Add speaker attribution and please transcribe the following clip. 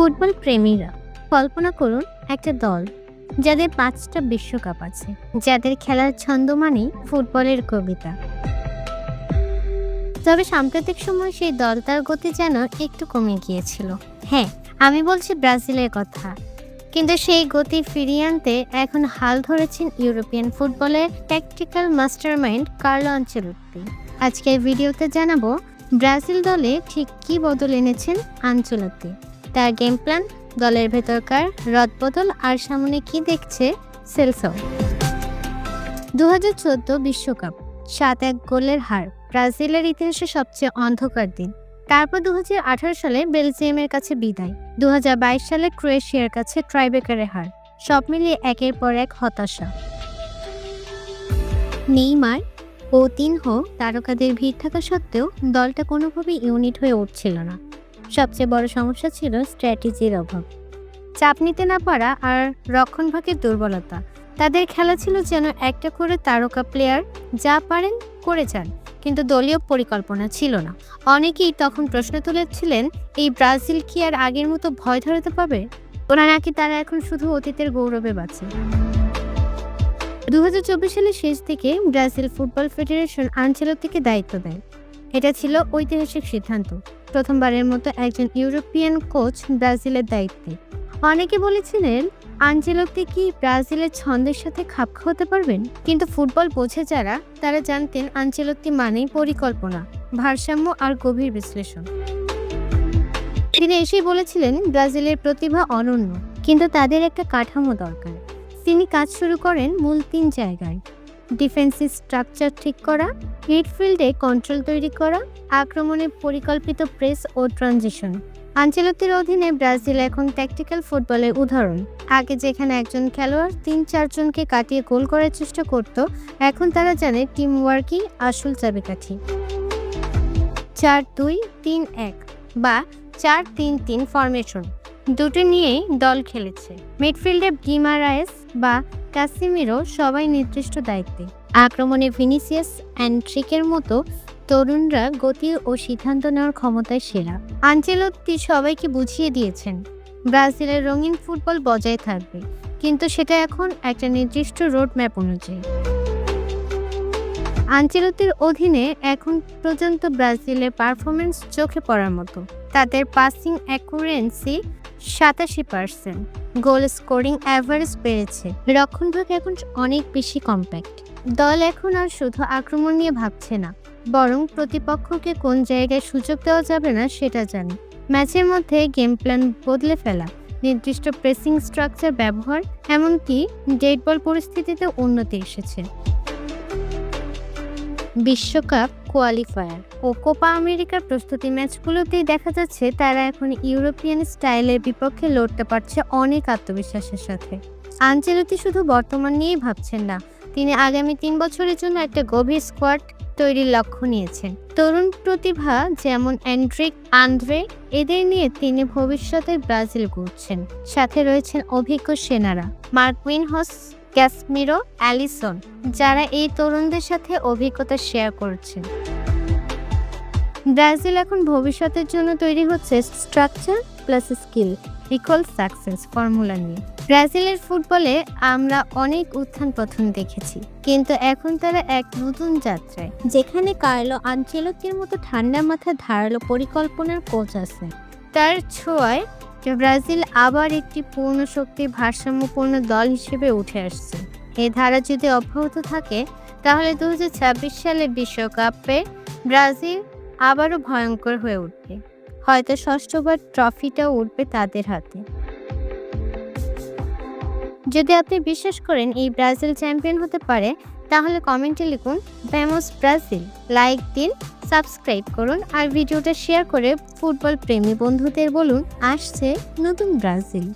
Speaker 1: Football প্রেমীরা কল্পনা করুন একটা দল যাদের পাঁচটা বিশ্বকাপ আছে, যাদের খেলার ছন্দ মানেই ফুটবলের কবিতা। তবে সাম্প্রতিক সময় সেই দলটার গতি যেন একটু কমে গিয়েছিল। হ্যাঁ আমি বলছি ব্রাজিলের কথা। কিন্তু সেই গতি ফিরিয়ে আনতে এখন হাল ধরেছেন ইউরোপিয়ান ফুটবলের ট্যাকটিক্যাল মাস্টারমাইন্ড কার্লো আঞ্চলত্তি আজকের ভিডিওতে জানাব ব্রাজিল দলে ঠিক কী বদল এনেছেন আঞ্চলত্তি তার গেম প্ল্যান দলের ভেতরকার, রদবদল আর সামনে কি দেখছে, সেলসো। দু বিশ্বকাপ, সাত এক গোলের হার, ব্রাজিলের ইতিহাসে সবচেয়ে অন্ধকার দিন। তারপর দু হাজার আঠারো সালে বেলজিয়ামের কাছে বিদায় দু হাজার বাইশ সালে ক্রোয়েশিয়ার কাছে ট্রাইবেকারের হার, সব মিলিয়ে একের পর এক হতাশা। নেইমার ও তিনহো তারকাদের ভিড় থাকা সত্ত্বেও দলটা কোনোভাবেই ইউনিট হয়ে উঠছিল না। সবচেয়ে বড় সমস্যা ছিল স্ট্র্যাটেজির অভাব। চাপ নিতে না পারা আর রক্ষণভাগের দুর্বলতা। তাদের খেলা ছিল যেন একটা করে তারকা প্লেয়ার যা পারেন করে যান, কিন্তু দলীয় পরিকল্পনা ছিল না। অনেকেই তখন প্রশ্ন তুলেছিলেন, এই ব্রাজিল কি আর আগের মতো ভয় ধরাতে পাবে ওরা নাকি তারা এখন শুধু অতীতের গৌরবে বাঁচে। দু হাজার চব্বিশ সালের শেষ দিকে ব্রাজিল ফুটবল ফেডারেশন আঞ্চলিক থেকে দায়িত্ব দেয়। এটা ছিল ঐতিহাসিক সিদ্ধান্ত। প্রথমবারের মতো একজন ইউরোপিয়ান কোচ ব্রাজিলের দায়িত্বে। অনেকে বলেছিলেন আঞ্চেলত্তি কি ব্রাজিলের ছন্দের সাথে খাপ খাওয়াতে পারবেন? কিন্তু ফুটবল বোঝে যারা, তারা জানতেন আঞ্চেলত্তি মানেই পরিকল্পনা, ভারসাম্য আর গভীর বিশ্লেষণ। তিনি এসেই বলেছিলেন, ব্রাজিলের প্রতিভা অনন্য, কিন্তু তাদের একটা কাঠামো দরকার। তিনি কাজ শুরু করেন মূল তিন জায়গায়। ডিফেন্সিভ স্ট্রাকচার ঠিক করা মিডফিল্ডে কন্ট্রোল তৈরি করা, আক্রমণে পরিকল্পিত প্রেস ও ট্রানজিশন। আঞ্চলতির অধীনে ব্রাজিল এখন ট্যাকটিক্যাল ফুটবলের উদাহরণ। আগে যেখানে একজন খেলোয়াড় তিন চারজনকে কাটিয়ে গোল করার চেষ্টা করত, এখন তারা জানে টিম ওয়ার্কই আসল চাবিকাঠি। চার দুই তিন এক বা চার তিন তিন ফরমেশন দুটো নিয়েই দল খেলেছে। মিডফিল্ডে গিমারায়েস বা কাসিমিরো সবাই নির্দিষ্ট দায়িত্বে। আক্রমণে ভিনিসিয়াস অ্যান্ড ট্রিকের মতো তরুণরা গতি ও সিদ্ধান্ত নেওয়ার ক্ষমতায় সেরা। আঞ্চেলত্তি সবাইকে বুঝিয়ে দিয়েছেন, ব্রাজিলের রঙিন ফুটবল বজায় থাকবে। কিন্তু সেটা এখন একটা নির্দিষ্ট রোড ম্যাপ অনুযায়ী। আঞ্চলতির অধীনে এখন পর্যন্ত ব্রাজিলের পারফরমেন্স চোখে পড়ার মতো। তাদের পাসিং অ্যাকুরেন্সি সাতাশি পার্সেন্ট গোল স্কোরিং অ্যাভারেজ বেড়েছে। রক্ষণভাগ এখন অনেক বেশি কম্প্যাক্ট দল এখন আর শুধু আক্রমণ নিয়ে ভাবছে না। বরং প্রতিপক্ষকে কোন জায়গায় সুযোগ দেওয়া যাবে না সেটা জানে। ম্যাচের মধ্যে গেম প্ল্যান বদলে ফেলা, নির্দিষ্ট প্রেসিং স্ট্রাকচার ব্যবহার, এমনকি ডেড বল পরিস্থিতিতে উন্নতি এসেছে। বিশ্বকাপ কোয়ালিফায়ার। ও কোপা আমেরিকার প্রস্তুতি ম্যাচগুলোতেই দেখা যাচ্ছে তারা এখন ইউরোপিয়ান স্টাইলের বিপক্ষে লড়তে পারছে অনেক আত্মবিশ্বাসের সাথে। আঞ্চেলতি শুধু বর্তমান নিয়েই ভাবছেন না, তিনি আগামী তিন বছরের জন্য একটা গভীর স্কোয়াড তৈরির লক্ষ্য নিয়েছেন। তরুণ প্রতিভা যেমন অ্যান্ড্রিক আন্দ্রে, এদের নিয়ে তিনি ভবিষ্যতে ব্রাজিল ঘুরছেন সাথে রয়েছেন অভিজ্ঞ সেনারা মার্কুইন হস ক্যাসমিরো, অ্যালিসন, যারা এই তরুণদের সাথে অভিজ্ঞতা শেয়ার করছেন। ব্রাজিল এখন ভবিষ্যতের জন্য তৈরি হচ্ছে structure plus skill equal success formula নিয়ে। ব্রাজিলের ফুটবলে আমরা অনেক উত্থান পতন দেখেছি, কিন্তু এখন তারা এক নতুন যাত্রায়, যেখানে কার্লো আঞ্চেলতির মতো ঠান্ডা মাথা ধারালো পরিকল্পনার কোচ আছে তার ছোঁয়ায় ব্রাজিল আবার একটি পূর্ণ শক্তি ভারসাম্যপূর্ণ দল হিসেবে উঠে আসছে। এই ধারা যদি অব্যাহত থাকে, তাহলে দু সালে বিশ্বকাপে ব্রাজিল আবারও ভয়ঙ্কর হয়ে উঠবে। হয়তো ষষ্ঠবার ট্রফিটাও উঠবে তাদের হাতে। যদি আপনি বিশ্বাস করেন এই ব্রাজিল চ্যাম্পিয়ন হতে পারে তাহলে কমেন্টে লিখুন, ফেমাস ব্রাজিল। লাইক দিন, সাবস্ক্রাইব করুন, আর ভিডিওটা শেয়ার করে ফুটবল প্রেমী বন্ধুদের বলুন, আসছে নতুন ব্রাজিল।